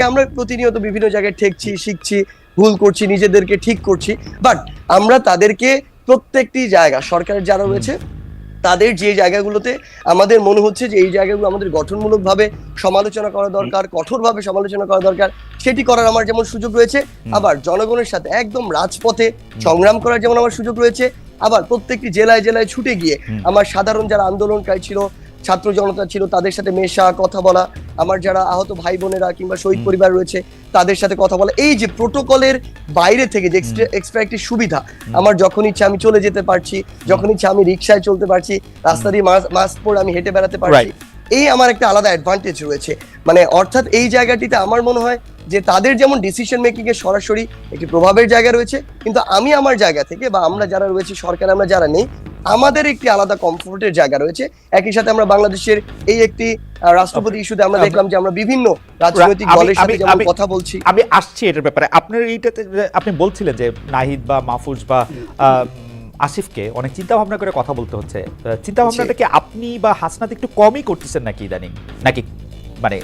আমরা প্রতিনিয়ত বিভিন্ন জায়গায় ঠেকছি শিখছি ভুল করছি নিজেদেরকে ঠিক করছি। বাট আমরা তাদেরকে প্রত্যেকটি জায়গা সরকারের যারা রয়েছে তাদের যে জায়গাগুলোতে আমাদের মনে হচ্ছে যে এই জায়গাগুলো আমাদের গঠনমূলকভাবে সমালোচনা করা দরকার কঠোরভাবে সমালোচনা করা দরকার সেটি করার আমার যেমন সুযোগ রয়েছে। আবার জনগণের সাথে একদম রাজপথে সংগ্রাম করার যেমন আমার সুযোগ রয়েছে আবার প্রত্যেকটি জেলায় জেলায় ছুটে গিয়ে আমার সাধারণ যারা আন্দোলনকারী ছিল ছাত্র জনতা ছিল তাদের সাথে মেশা কথা বলা আমার যারা আহত ভাই বোনেরা কিংবা শহীদ পরিবার রয়েছে তাদের সাথে কথা বলা এই যে প্রোটোকলের বাইরে থেকে যে এক্সট্রা একটি সুবিধা আমার যখন ইচ্ছা আমি চলে যেতে পারছি যখন ইচ্ছা আমি রিক্সায় চলতে পারছি রাস্তা দিয়ে মাস্ক পরে আমি হেঁটে বেড়াতে পারছি এই আমার একটা আলাদা অ্যাডভান্টেজ রয়েছে। মানে অর্থাৎ এই জায়গাটিতে আমার মনে হয় যে তাদের যেমন ডিসিশন মেকিং এর সরাসরি একটি প্রভাবের জায়গা রয়েছে কিন্তু আমি আমার জায়গা থেকে বা আমরা যারা রয়েছে সরকার আমরা যারা নেই আমাদের একটি আলাদা কমফোর্টের জায়গা রয়েছে। একই সাথে আমরা বাংলাদেশের এই একটি রাষ্ট্রপতি ইস্যুতে আমরা দেখলাম যে আমরা বিভিন্ন রাজনৈতিক দলের সাথে আমি- যেমন কথা বলছি। আমি আসছি এটার ব্যাপারে। আপনার এইটাতে আপনি বলছিলেন যে নাহিদ বা মাহফুজ বা আহ, আসিফকে অনেক চিন্তা ভাবনা করে কথা বলতে হচ্ছে। চিন্তা ভাবনাটা কি আপনি বা হাসনাত একটু কমই করতেছেন নাকি ইদানিং? নাকি মানে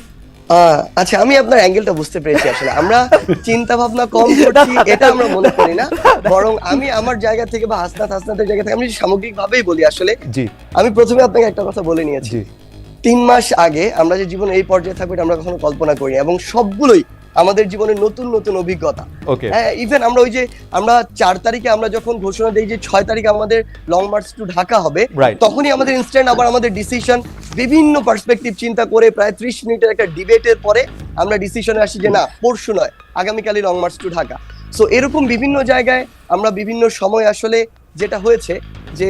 আচ্ছা আমি আপনার অ্যাঙ্গেলটা বুঝতে পেরেছি আসলে। আমরা চিন্তা ভাবনা কম করছি এটা আমরা মনে করি না। বরং আমি আমার জায়গা থেকে বা হাসনাত হাসনাতের জায়গা থেকে আমি সামগ্রিক ভাবেই বলি আসলে জি। আমি প্রথমে আপনাকে একটা কথা বলে নিয়েছি। তিন মাস আগে আমরা যে জীবনে এই পর্যায়ে থাকব এটা আমরা কখনো কল্পনা করিনি এবং সবগুলোই আমাদের জীবনের নতুন নতুন অভিজ্ঞতা। হ্যাঁ ইভেন আমরা ওই যে আমরা চার তারিখে আমরা যখন ঘোষণা দিই যে ছয় তারিখে আমাদের লং মার্চ টু ঢাকা হবে তখনই আমাদের ইনস্ট্যান্ট আবার আমাদের ডিসিশন বিভিন্ন পার্সপেক্টিভ চিন্তা করে প্রায় ত্রিশ মিনিটের একটা ডিবেটের পরে আমরা ডিসিশনে আসি যে না পরশু নয় আগামীকালই long march to Dhaka. So এরকম বিভিন্ন জায়গায় আমরা বিভিন্ন সময় আসলে যেটা হয়েছে যে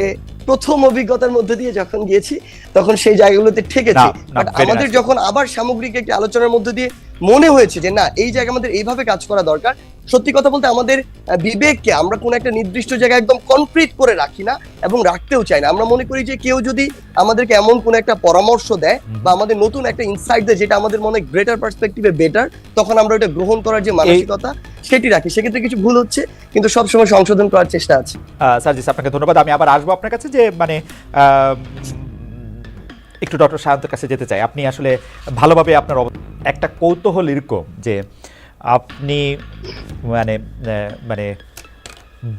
প্রথম অভিজ্ঞতার মধ্যে দিয়ে যখন গিয়েছি তখন সেই জায়গাগুলোতে ঠেকেছি। বাট আমাদের যখন আবার সামগ্রিক একটি আলোচনার মধ্যে দিয়ে মনে হয়েছে যে না এই জায়গা আমাদের এইভাবে কাজ করা দরকার সত্যি কথা বলতে আমাদের বিবেককে আমরা কোনো একটা নির্দিষ্ট জায়গায় একদম কনক্রিট করে রাখি না এবং রাখতেও চাই না। আমরা মনে করি যে কেউ যদি আমাদেরকে এমন কোনো একটা পরামর্শ দেয় বা আমাদের নতুন একটা ইনসাইট দেয় যেটা আমাদের মনে গ্রেটার পার্সপেক্টিভে বেটার তখন আমরা ওটা গ্রহণ করার যে মানসিকতা সেটি রাখি। সেক্ষেত্রে কিছু ভুল হচ্ছে কিন্তু সবসময় সংশোধন করার চেষ্টা আছে। সার্জিস আপনাকে ধন্যবাদ। আমি আবার আসব আপনার কাছে যে মানে একটু ডক্টর সায়ন্তের কাছে যেতে চাই। আপনি আসলে ভালোভাবে আপনার একটা কৌতূহল এরকম যে আপনি মানে মানে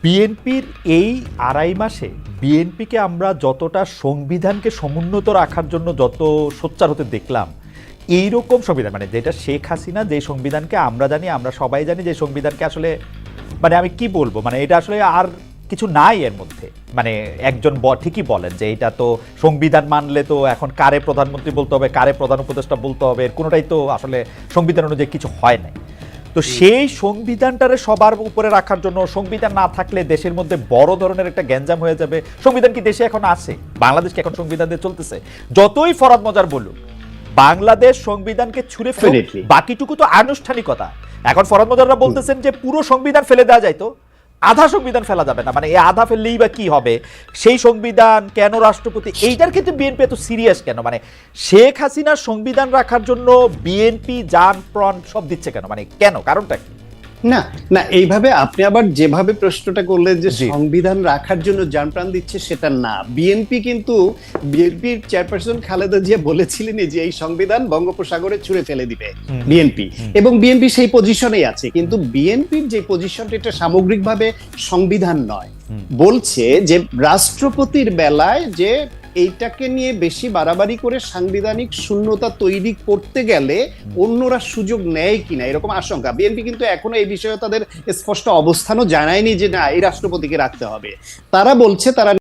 বিএনপির এই আড়াই মাসে বিএনপিকে আমরা যতটা সংবিধানকে সমুন্নত রাখার জন্য যত সোচ্চার হতে দেখলাম, এইরকম সংবিধান মানে যেটা শেখ হাসিনা যে সংবিধানকে আমরা জানি, আমরা সবাই জানি যে সংবিধানকে আসলে মানে আমি কি বলব মানে এটা আসলে আর কিছু নাই এর মধ্যে। মানে একজন ঠিকই বলেন যে এটা তো সংবিধান মানলে তো এখন কারে প্রধানমন্ত্রী বলতে হবে, কারে প্রধান উপদেষ্টা বলতে হবে এর কোনোটাই তো আসলে সংবিধান অনুযায়ী কিছু হয় নাই। তো সেই সংবিধানটারে সবার উপরে রাখার জন্য সংবিধান না থাকলে দেশের মধ্যে বড় ধরনের একটা গ্যাঞ্জাম হয়ে যাবে। সংবিধান কি দেশে এখন আছে? বাংলাদেশ কি এখন সংবিধান দিয়ে চলতেছে? যতই ফরাদ মজার বলুক বাংলাদেশ সংবিধানকে ছুঁড়ে ফেলে বাকিটুকু তো আনুষ্ঠানিকতা। এখন ফরাদ মজাররা বলতেছেন যে পুরো সংবিধান ফেলে দেওয়া যায় তো। আধা সংবিধান ফেলা যাবে না। মানে এই আধা ফেললেই বা কি হবে? সেই সংবিধান কেন রাষ্ট্রপতি এইটার ক্ষেত্রে বিএনপি এত সিরিয়াস কেন? মানে শেখ হাসিনার সংবিধান রাখার জন্য বিএনপি যান প্রাণ সব দিচ্ছে কেন? মানে কেন? কারণটা কি? না না এইভাবে আপনি আবার যেভাবে প্রশ্নটা করলেন যে সংবিধান রাখার জন্য যান প্রাণ দিচ্ছে সেটা না। বিএনপি কিন্তু বিএনপির চেয়ারপারসন খালেদা জিয়া বলেছিলেন যে এই সংবিধান বঙ্গোপসাগরে ছুঁড়ে ফেলে দিবে বিএনপি এবং বিএনপি সেই পজিশনেই আছে কিন্তু বিএনপির যে পজিশনটা এটা সামগ্রিকভাবে সংবিধান নয়। বলছে যে রাষ্ট্রপতির বেলায় যে এইটাকে নিয়ে বেশি বাড়াবাড়ি করে সাংবিধানিক শূন্যতা তৈরি করতে গেলে অন্যরা সুযোগ নেয় কিনা এরকম আশঙ্কা। বিএনপি কিন্তু এখনও এই বিষয়ে তাদের স্পষ্ট অবস্থানও জানায়নি যে না, এই রাষ্ট্রপতিকে রাখতে হবে। তারা বলছে তারা